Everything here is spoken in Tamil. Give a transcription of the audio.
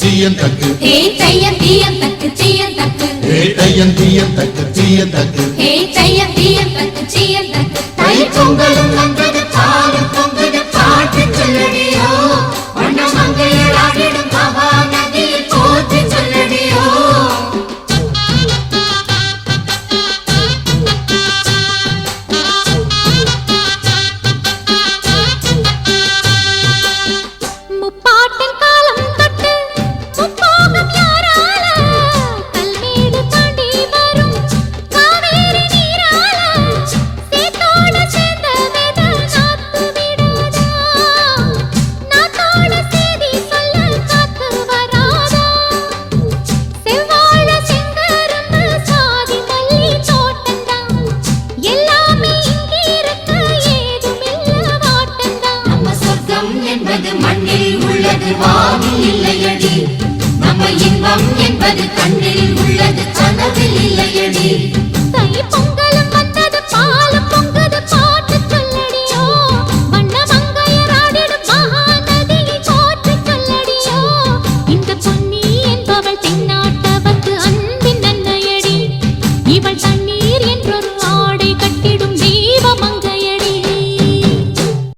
சீயந்தக்கு ஹே தையம் தீயம் தக்கு சீயந்தக்கு ஹே தையம் தீயம் தக்கு சீயந்தக்கு ஹே தையம் தீயம் தக்கு சீயந்தக்கு தை பொங்கலும் என்று மாமி இல்லையடி. நம்ம இன்பம் என்பது கண்ணில் உள்ளது கனவில் இல்லையடி.